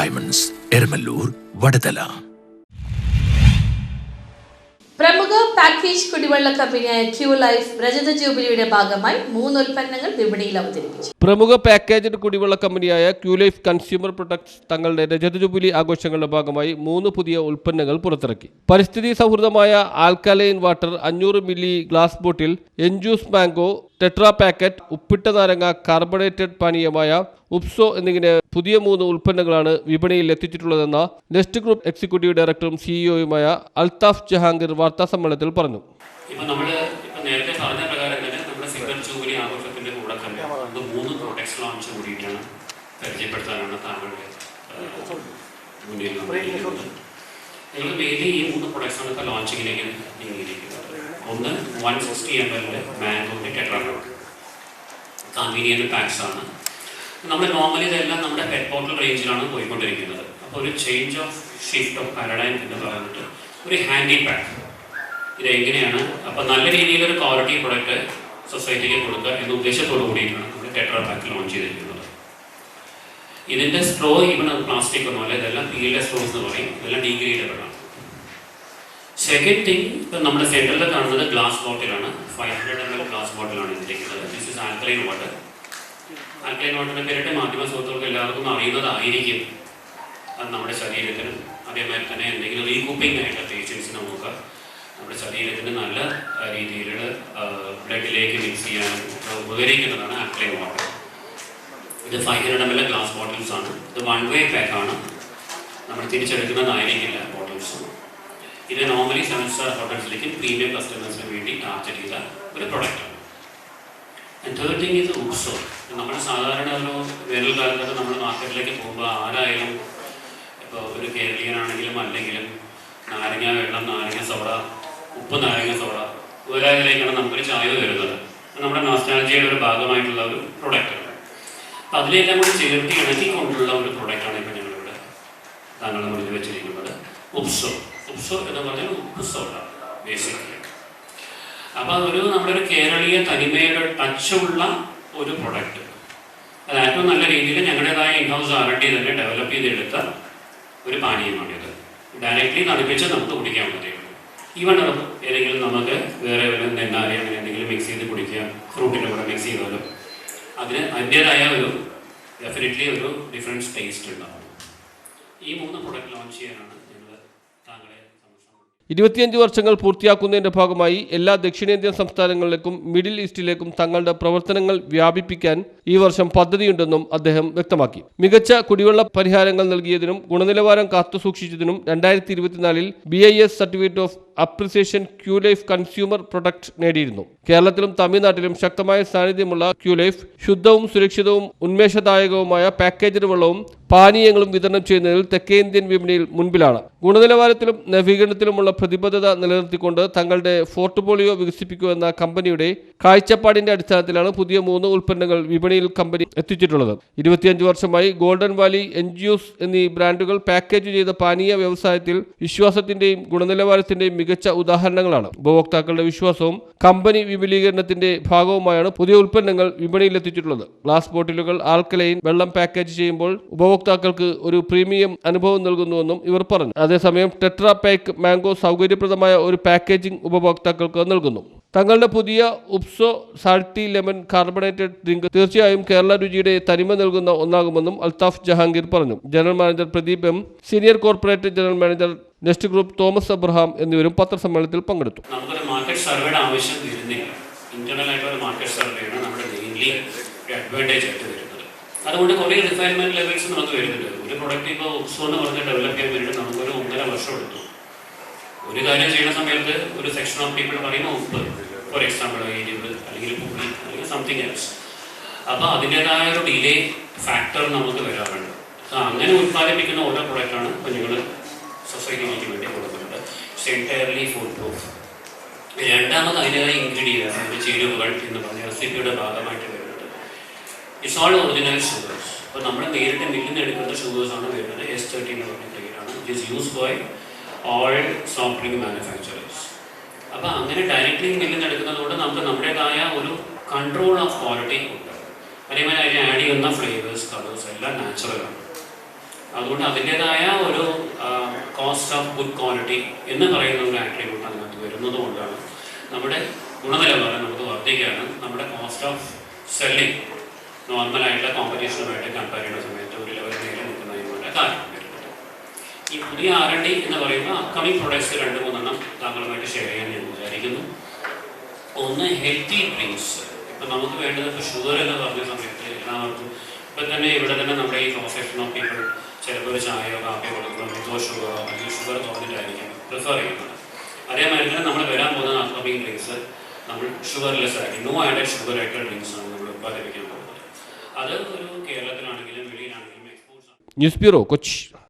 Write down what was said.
Diamonds Eramallur Vadathala പ്രമുഖ package കുടിവെള്ള കമ്പനിയായ ക്യൂ ലൈഫ് രജത ജൂബിലിയുടെ ഭാഗമായി മൂന്ന് ഉൽപ്പന്നങ്ങൾ വിപണിയിൽ അവതരിപ്പിച്ചു. പ്രമുഖ പാക്കേജ്ഡ് കുടിവെള്ള കമ്പനിയായ ക്യൂലൈഫ് കൺസ്യൂമർ പ്രൊഡക്ട്സ് തങ്ങളുടെ രജത ജൂബിലി ആഘോഷങ്ങളുടെ ഭാഗമായി മൂന്ന് പുതിയ ഉൽപ്പന്നങ്ങൾ പുറത്തിറക്കി. പരിസ്ഥിതി സൗഹൃദമായ ആൽക്കലൈൻ വാട്ടർ അഞ്ഞൂറ് മില്ലി ഗ്ലാസ് ബോട്ടിൽ എൻജൂസ് മാംഗോ ടെട്രാ പാക്കറ്റ് ഉപ്പിട്ട നാരങ്ങ കാർബണേറ്റഡ് പാനീയമായ ഉപ്സോ എന്നിങ്ങനെ പുതിയ മൂന്ന് ഉൽപ്പന്നങ്ങളാണ് വിപണിയിൽ എത്തിച്ചിട്ടുള്ളതെന്ന നെസ്റ്റ് ഗ്രൂപ്പ് എക്സിക്യൂട്ടീവ് ഡയറക്ടറും സിഇഒയുമായ അൽതാഫ് ജഹാംഗീർ വാർത്താ സമ്മേളനത്തിൽ പറഞ്ഞു നേരത്തെ പറഞ്ഞ പ്രകാരം തന്നെ നമ്മുടെ കൂടെ തന്നെ മൂന്ന് പരിചയപ്പെടുത്താനാണ് ഒന്ന് വൺ സിക്സ്റ്റി എം ടെട്രാഗോഡ് കൺവീനിയന്റ് പാക്സ് ആണ്. നമ്മൾ നോർമലി ഇതെല്ലാം നമ്മുടെ ഹെഡ് പോർട്ടൽ റേഞ്ചിലാണ് പോയിക്കൊണ്ടിരിക്കുന്നത്. അപ്പോൾ ഒരു change of shift of paradigm എന്ന് പറഞ്ഞിട്ട് ഒരു ഹാൻഡി പാക്ക് ഇത് എങ്ങനെയാണ് അപ്പോൾ നല്ല രീതിയിൽ ഒരു ക്വാളിറ്റി പ്രൊഡക്റ്റ് സൊസൈറ്റിക്ക് കൊടുക്കുക എന്ന ഉദ്ദേശത്തോടു കൂടിയിട്ടാണ് നമ്മൾ ടെട്രാ പാക്ക് ലോഞ്ച് ചെയ്തിരിക്കുന്നത്. ഇതിന്റെ സ്ട്രോ ഈവൺ പ്ലാസ്റ്റിക് ഒന്നും അല്ല ഇതെല്ലാം പീലെ സ്ട്രോസ് എന്ന് പറയും. ഇതെല്ലാം ഡീഗ്രേഡബിൾ ആണ്. സെക്കൻഡ് തിങ് ഇപ്പം നമ്മുടെ സെന്ററിൽ കാണുന്നത് ഗ്ലാസ് ബോട്ടിലാണ് five hundred M L glass ബോട്ടിലാണ് ഇതിരിക്കുന്നത്. This is alkaline water alkaline വാട്ടറിനെ പേരിട്ട് മാധ്യമ സുഹൃത്തുക്കൾക്ക് എല്ലാവർക്കും അറിയുന്നതായിരിക്കും. അത് നമ്മുടെ ശരീരത്തിന് അതേമാതിരി തന്നെ എന്തെങ്കിലും റീകൂപ്പിംഗ് ആയിട്ടുള്ള പേഷ്യൻസ് നമുക്ക് നമ്മുടെ ശരീരത്തിന് നല്ല രീതിയിൽ ബ്ലഡിലേക്ക് മിക്സ് ചെയ്യാനും ഉപകരിക്കുന്നതാണ് ആൽക്കലൈൻ വാട്ടർ. ഇത് five hundred M L glass bottles ആണ്. ഇത് വൺ വേ പാക്ക് ആണ്. നമ്മൾ തിരിച്ചെടുക്കുന്നതായിരിക്കില്ല ബോട്ടിൽസ് ഇത് നോർമലി സെവൻ സ്റ്റാർ ഹോട്ടൽസിലേക്കും പ്രീമിയം കസ്റ്റമേഴ്സിന് വേണ്ടി ടാർഗറ്റ് ചെയ്ത ഒരു പ്രൊഡക്റ്റാണ് ആൻഡ് തേർഡ് ഇത് ഉത്സവം നമ്മൾ സാധാരണ ഒരു വേനൽക്കാലത്തൊക്കെ നമ്മൾ മാർക്കറ്റിലേക്ക് പോകുമ്പോൾ ആരായാലും ഇപ്പോൾ ഒരു കേരളീയനാണെങ്കിലും അല്ലെങ്കിലും നാരങ്ങ വെള്ളം നാരങ്ങ സോഡ ഉപ്പ് നാരങ്ങ സോഡ ഒരാളിലേക്കാണ് നമുക്കൊരു ചായ വരുന്നത് നമ്മുടെ നോസ്റ്റാലജിയുടെ ഒരു ഭാഗമായിട്ടുള്ള ഒരു പ്രൊഡക്റ്റാണ് അപ്പം അതിലെല്ലാം കൂടി ചേർത്ത് ഇണക്കിക്കൊണ്ടുള്ള ഒരു പ്രൊഡക്റ്റാണ് ഇപ്പോൾ ഞങ്ങളിവിടെ താങ്കളുടെ മുന്നിൽ വെച്ചിരിക്കുന്നത്. ഉപ്സോ ഉപ്സോ എന്ന് പറഞ്ഞാൽ ഉപ്പ് സോഡ ബേസിക്കലി അപ്പോൾ അതൊരു നമ്മുടെ ഒരു കേരളീയ തനിമയുടെ ടച്ചുള്ള ഒരു പ്രൊഡക്റ്റ് അത് ഏറ്റവും നല്ല രീതിയിൽ ഞങ്ങളുടേതായ ഇൻഹൗസ് ആർ ഡി തന്നെ ഡെവലപ്പ് ചെയ്തെടുത്ത ഒരു പാനീയമാണിത്. ഡയറക്റ്റ്ലി തണുപ്പിച്ച് നമുക്ക് കുടിക്കാൻ ഉള്ളൂ ഈവൺ ഏതെങ്കിലും നമുക്ക് വേറെ വല്ലതും തെന്നാലി അങ്ങനെ എന്തെങ്കിലും മിക്സ് ചെയ്ത് കുടിക്കുക ഫ്രൂട്ടിന്റെ കൂടെ മിക്സ് ചെയ്താലും അതിന് അതിന്റേതായ ഒരു ഡെഫിനറ്റ്ലി ഒരു ഡിഫറൻസ് ടേസ്റ്റ് ഉണ്ടാവും. ഈ മൂന്ന് പ്രൊഡക്റ്റ് ലോഞ്ച് ചെയ്യാനാണ് ഇരുപത്തിയഞ്ച് വർഷങ്ങൾ പൂർത്തിയാക്കുന്നതിന്റെ ഭാഗമായി എല്ലാ ദക്ഷിണേന്ത്യൻ സംസ്ഥാനങ്ങളിലേക്കും മിഡിൽ ഈസ്റ്റിലേക്കും തങ്ങളുടെ പ്രവർത്തനങ്ങൾ വ്യാപിപ്പിക്കാൻ ഈ വർഷം പദ്ധതിയുണ്ടെന്നും അദ്ദേഹം വ്യക്തമാക്കി. മികച്ച കുടിവെള്ള പരിഹാരങ്ങൾ നൽകിയതിനും ഗുണനിലവാരം കാത്തുസൂക്ഷിച്ചതിനും രണ്ടായിരത്തി ഇരുപത്തിനാലിൽ B I S certificate of appreciation QLife consumer product നേടിയിരുന്നു. കേരളത്തിലും തമിഴ്നാട്ടിലും ശക്തമായ സാന്നിധ്യമുള്ള ക്യൂലൈഫ് ശുദ്ധവും സുരക്ഷിതവും ഉന്മേഷദായകവുമായ പാക്കേജഡ് വെള്ളവും പാനീയങ്ങളും വിതരണം ചെയ്യുന്നതിൽ തെക്കേ ഇന്ത്യൻ വിപണിയിൽ മുൻപിലാണ്. ഗുണനിലവാരത്തിലും നവീകരണത്തിലുമുള്ള പ്രതിബദ്ധത നിലനിർത്തിക്കൊണ്ട് തങ്ങളുടെ പോർട്ട്ഫോളിയോ വികസിപ്പിക്കുമെന്ന കമ്പനിയുടെ കാഴ്ചപ്പാടിന്റെ അടിസ്ഥാനത്തിലാണ് പുതിയ മൂന്ന് ഉൽപ്പന്നങ്ങൾ വിപണിയിൽ കമ്പനി എത്തിച്ചിട്ടുള്ളത്. ഇരുപത്തിയഞ്ച് വർഷമായി ഗോൾഡൻ വാലി എൻജിഒസ് എന്നീ ബ്രാൻഡുകൾ പാക്കേജ് ചെയ്ത പാനീയ വ്യവസായത്തിൽ വിശ്വാസത്തിന്റെയും ഗുണനിലവാരത്തിന്റെയും മികച്ച ഉദാഹരണങ്ങളാണ്. ഉപഭോക്താക്കളുടെ വിശ്വാസവും കമ്പനി വിപുലീകരണത്തിന്റെ ഭാഗവുമായാണ് പുതിയ ഉൽപ്പന്നങ്ങൾ വിപണിയിലെത്തിച്ചിട്ടുള്ളത്. ഗ്ലാസ് ബോട്ടിലുകൾ ആൽക്കലൈൻ വെള്ളം പാക്കേജ് ചെയ്യുമ്പോൾ ഉപഭോക്താക്കൾക്ക് ഒരു പ്രീമിയം അനുഭവം നൽകുന്നുവെന്നും ഇവർ പറഞ്ഞു. അതേസമയം ടെട്രാ പാക്ക് മാംഗോ സൗകര്യപ്രദമായ ഒരു പാക്കേജിംഗ് ഉപഭോക്താക്കൾക്ക് നൽകുന്നു. തങ്ങളുടെ പുതിയ ഉപ്സോ സാൾട്ടി ലെമൺ കാർബണേറ്റഡ് ഡ്രിങ്ക് തീർച്ചയായും കേരള രുചിയുടെ തനിമ നൽകുന്ന ഒന്നാകുമെന്നും അൽതാഫ് ജഹാംഗീർ പറഞ്ഞു. General manager Pradeep M. Senior corporate general manager Nest group Thomas Abraham എന്നിവരും പത്രസമ്മേളനത്തിൽ പങ്കെടുത്തു. നമുക്കൊരു മാർക്കറ്റ് സർവേയുടെ ആവശ്യം വരുന്നില്ല. ഇന്റേണൽ ആയിട്ടുള്ള മാർക്കറ്റ് സർവേയാണ് നമ്മുടെ മെയിൻലി അഡ്വാന്റേജ് ആയിട്ട് വരുന്നത്. അതുകൊണ്ട് കുറേ റിഫൈൻമെന്റ് ലെവൽസ് നമുക്ക് വരുന്നുണ്ട്. ഒരു പ്രൊഡക്റ്റ് ഇപ്പോൾ ഉത്സവം എന്ന് പറഞ്ഞ് ഡെവലപ്പ് ചെയ്യാൻ വേണ്ടിയിട്ട് നമുക്കൊരു ഒന്നര വർഷം എടുത്തു. ഒരു കാര്യം ചെയ്യുന്ന സമയത്ത് ഒരു സെക്ഷൻ ഓഫ് പീപ്പിൾ പറയുന്ന ഉപ്പ് ഫോർ എക്സാമ്പിൾ എരിവ് അല്ലെങ്കിൽ പുളി അല്ലെങ്കിൽ സംതിങ് എൽസ് അപ്പോൾ അതിന്റെതായ ഒരു ഡിലേ ഫാക്ടർ നമുക്ക് വരാറുണ്ട്. അങ്ങനെ ഉത്പാദിപ്പിക്കുന്ന ഓരോ പ്രൊഡക്റ്റാണ് ഇപ്പോൾ ഞങ്ങൾ സൊസൈറ്റിക്ക് വേണ്ടി കൊടുക്കുന്നുണ്ട് ഇറ്റ്സ് എന്റയർലി ഫുഡ് പ്രൂഫ് രണ്ടാമത് അതിന്റെതായ ഇൻഗ്രീഡിയൻസ് ഒരു ചേരുവകൾ എന്ന് പറഞ്ഞ റെസിപ്പിയുടെ ഭാഗമായിട്ട് വരുന്നത്. ഇറ്റ്സ് ഓൾ ഒറിജിനൽ ഷുഗേഴ്സ് അപ്പോൾ നമ്മൾ നേരിട്ട് മില്ലിൽ നിന്ന് എടുക്കുന്ന ആണ് വരുന്നത്. എസ് തേർട്ടി എന്ന് പറഞ്ഞ ഗ്രേഡാണ് it is use by all soft drink manufacturers അപ്പോൾ അങ്ങനെ ഡയറക്റ്റ്ലി മില്ലിൽ നിന്ന് എടുക്കുന്നതുകൊണ്ട് നമുക്ക് നമ്മുടേതായ ഒരു കൺട്രോൾ ഓഫ് ക്വാളിറ്റി ഉണ്ട്. അതേമാതിരി അതിൽ ആഡ് ചെയ്യുന്ന ഫ്ലേവേഴ്സ് കളേഴ്സ് എല്ലാം നാച്ചുറലാണ് അതുകൊണ്ട് അതിന്റെതായ ഒരു കോസ്റ്റ് ഓഫ് ഗുഡ് ക്വാളിറ്റി എന്ന് പറയുന്ന ഒരു ആട്രിബ്യൂട്ട് അതിനകത്ത് വരുന്നത് കൊണ്ടാണ് നമ്മുടെ ഗുണനിലവാരം നമുക്ക് വർദ്ധിക്കുകയാണ് നമ്മുടെ കോസ്റ്റ് ഓഫ് സെല്ലിംഗ് നോർമലായിട്ടുള്ള കോമ്പറ്റീഷനുമായിട്ട് കമ്പയർ ചെയ്യുന്ന സമയത്ത് ഒരു ലെവൽ മേലെ നിൽക്കുന്നതിനുള്ള കാരണം വരുന്നത്. ഈ പുതിയ ആർ എൻ ഡി എന്ന് പറയുന്ന അപ്കമിങ് പ്രൊഡക്ട്സ് രണ്ട് മൂന്നെണ്ണം താങ്കളുമായിട്ട് ഷെയർ ചെയ്യാൻ ഞാൻ വിചാരിക്കുന്നു. ഒന്ന് ഹെൽത്തി ഡ്രിങ്ക്സ് ഇപ്പം നമുക്ക് വേണ്ടത് ഇപ്പോൾ ഷുഗർ എന്ന് പറഞ്ഞ സമയത്ത് എല്ലാവർക്കും ഇപ്പം തന്നെ ഇവിടെ തന്നെ നമ്മുടെ ഈ പ്രൊഫഷണൽ ഓഫ് പീപ്പിൾ ചിലപ്പോൾ ചായയോ കാപ്പിയോ കൊടുക്കുമ്പോൾ വിത്തോ ഷുഗറോ അല്ലെങ്കിൽ ഷുഗർ കുറഞ്ഞിട്ടായിരിക്കും. പ്രിഫർ ചെയ്യുന്നത് അതേമാതിരി തന്നെ നമ്മൾ വരാൻ പോകുന്ന അപ്കമിങ് ഡ്രിങ്ക്സ് നമ്മൾ ഷുഗർലെസ് ആയിരിക്കും നോ ആഡഡ് ഷുഗർ ആയിട്ടുള്ള ഡ്രിങ്ക്സ് ആണ് നമ്മൾ ഉത്പാദിപ്പിക്കാൻ പോകുന്നത്. അത് ഒരു കേരളത്തിലാണെങ്കിലും വെളിയിലാണെങ്കിലും ന്യൂസ് ബ്യൂറോ കൊച്ചി.